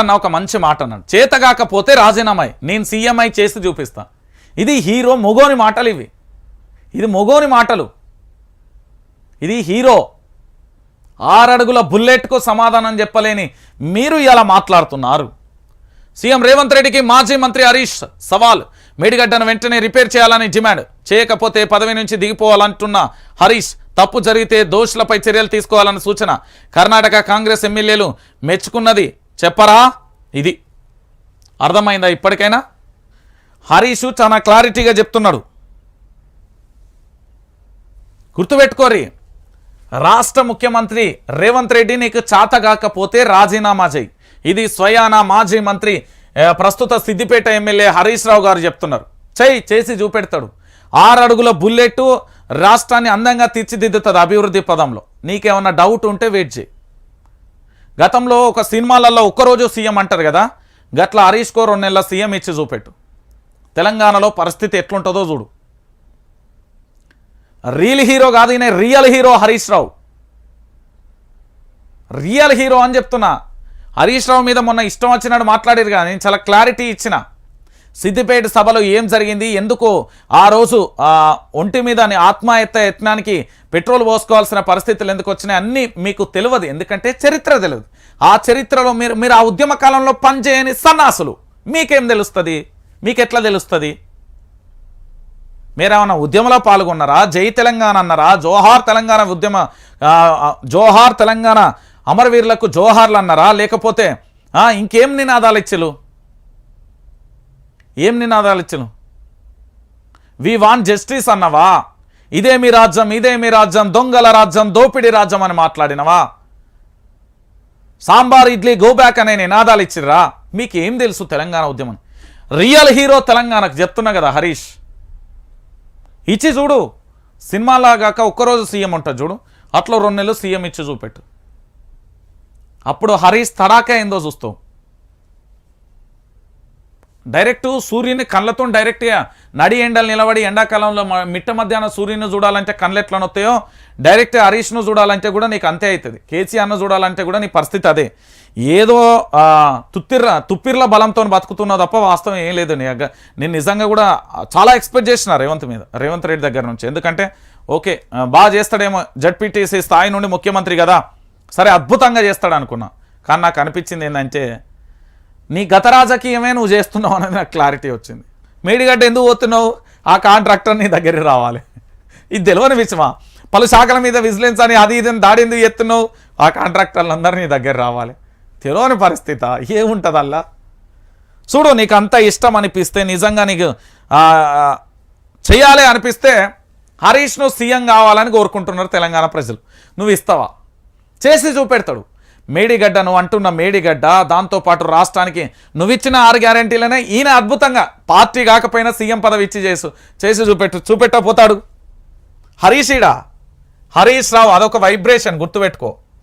అన్న ఒక మంచి మాట అన్నాడు. చేతగాకపోతే రాజీనామాయి. నేను సీఎంఐ చేసి చూపిస్తా. ఇది హీరో మొగోని మాటలు ఇవి. ఇది మొగోని మాటలు. ఇది హీరో ఆరడుగుల బుల్లెట్కు సమాధానం చెప్పలేని మీరు ఇలా మాట్లాడుతున్నారు. సీఎం రేవంత్ రెడ్డికి మాజీ మంత్రి హరీష్ సవాల్. మేడిగడ్డను వెంటనే రిపేర్ చేయాలని డిమాండ్. చేయకపోతే పదవి నుంచి దిగిపోవాలంటున్న హరీష్ తప్పు జరిగితే దోషులపై చర్యలు తీసుకోవాలని సూచన. కర్ణాటక కాంగ్రెస్ ఎమ్మెల్యేలు మెచ్చుకున్నది చెప్పరా? ఇది. అర్థమైందా ఇప్పటికైనా? హరీష్ చాలా క్లారిటీగా చెప్తున్నాడు. గుర్తుపెట్టుకోరి రాష్ట్ర ముఖ్యమంత్రి రేవంత్ రెడ్డి నీకు చాతగాకపోతే రాజీనామా చేయి. ఇది స్వయానా మాజీ మంత్రి ప్రస్తుత సిద్దిపేట ఎమ్మెల్యే హరీష్ రావు గారు చెప్తున్నారు. చేయి చేసి చూపెడతాడు. ఆరు అడుగుల బుల్లెట్ రాష్ట్రాన్ని అందంగా తీర్చిదిద్దుతుంది అభివృద్ధి పదంలో. నీకేమన్నా డౌట్ ఉంటే వెయిట్ చేయి. గతంలో ఒక సినిమాలలో ఒక్కరోజు సీఎం అంటారు కదా గట్ల హరీష్ కో రెండు నెలల సీఎం ఇచ్చి చూపెట్టు. తెలంగాణలో పరిస్థితి ఎట్లుంటుందో చూడు. రియల్ హీరో కాదు ఈయన real hero Harish Rao. Real hero అని చెప్తున్నా. హరీష్ రావు మీద మొన్న ఇష్టం వచ్చినట్టు మాట్లాడారు కానీ నేను చాలా క్లారిటీ ఇచ్చిన. సిద్దిపేట సభలో ఏం జరిగింది? ఎందుకు ఆ రోజు ఒంటి మీద ఆత్మహత్య యత్నానికి పెట్రోల్ పోసుకోవాల్సిన పరిస్థితులు ఎందుకు వచ్చినాయి? అన్నీ మీకు తెలియదు. ఎందుకంటే చరిత్ర తెలియదు. ఆ చరిత్రలో మీరు మీరు ఆ ఉద్యమ కాలంలో పనిచేయని సన్నాసులు. మీకేం తెలుస్తుంది? మీకు ఎట్లా తెలుస్తుంది? మీరేమన్నా ఉద్యమంలో పాల్గొన్నారా? జై తెలంగాణ అన్నారా? జోహార్ తెలంగాణ ఉద్యమ జోహార్ తెలంగాణ అమరవీరులకు జోహార్లు అన్నారా? లేకపోతే ఇంకేం నినాదాలు ఇచ్చలు? ఏం నినాదాలు ఇచ్చను వి వాంట్ జస్టిస్ అన్నవా? ఇదే మీ రాజ్యం ఇదే మీ రాజ్యం దొంగల రాజ్యం దోపిడి రాజ్యం అని మాట్లాడినవా? సాంబార్ ఇడ్లీ గోబ్యాక్ అనే నినాదాలు ఇచ్చిర్రా? మీకు ఏం తెలుసు తెలంగాణ ఉద్యమం? రియల్ హీరో తెలంగాణకు చెప్తున్నా కదా హరీష్. ఇచ్చి చూడు. సినిమాలాగాక ఒక్కరోజు సీఎం ఉంటుంది చూడు. అట్లా రెండు నెలలు సీఎం ఇచ్చి చూపెట్టు. అప్పుడు హరీష్ తడాక ఏందో చూస్తావు? డైరెక్ట్ సూర్యుని కళ్ళతో డైరెక్ట్గా నడి ఎండలు నిలబడి ఎండాకాలంలో మిట్ట మధ్యాహ్నం సూర్యుని చూడాలంటే కళ్ళు ఎట్లా నొత్తాయో డైరెక్ట్ హరీష్ను చూడాలంటే కూడా నీకు అంతే అవుతుంది కేసీఆర్ను చూడాలంటే కూడా నీ పరిస్థితి అదే. ఏదో తుత్తిర్ర తుప్పిర్ల బలంతో బతుకుతున్నావు తప్ప వాస్తవం ఏం లేదు నీ నేను నిజంగా కూడా చాలా ఎక్స్పెక్ట్ చేసిన రేవంత్ మీద రేవంత్ రెడ్డి దగ్గర నుంచి. ఎందుకంటే ఓకే బాగా చేస్తాడేమో జడ్పీటీసీ స్థాయి నుండి ముఖ్యమంత్రి కదా. సరే అద్భుతంగా చేస్తాడు అనుకున్నా కానీ నాకు అనిపించింది ఏంటంటే నీ గత రాజకీయమే నువ్వు చేస్తున్నావు అనేది నాకు క్లారిటీ వచ్చింది. మేడిగడ్డ ఎందుకు పోతున్నావు? ఆ కాంట్రాక్టర్ నీ దగ్గరికి రావాలి. ఇది తెలియని విషయమా? పలు శాఖల మీద విజిలెన్స్ అని అది ఇది దాడి ఎందుకు ఎత్తున్నావు ఆ కాంట్రాక్టర్లు అందరూ నీ దగ్గర రావాలి. తెలియని పరిస్థితి. ఏముంటుంది అల్లా చూడు నీకు అంత ఇష్టం అనిపిస్తే నిజంగా నీకు చేయాలి అనిపిస్తే హరీష్ను సీఎం కావాలని కోరుకుంటున్నారు తెలంగాణ ప్రజలు. నువ్వు ఇస్తావా? చేసి చూపెడతాడు. మేడిగడ్డ నువ్వు అంటున్న మేడిగడ్డ దాంతోపాటు రాష్ట్రానికి నువ్వు ఇచ్చిన ఆరు గ్యారంటీలనే ఈయన అద్భుతంగా పార్టీ కాకపోయినా సీఎం పదవి ఇచ్చి చేసు చేసి చూపెట్టు చూపెట్టపోతాడు హరీష్ ఈడా? హరీష్ రావు అదొక వైబ్రేషన్ గుర్తుపెట్టుకో.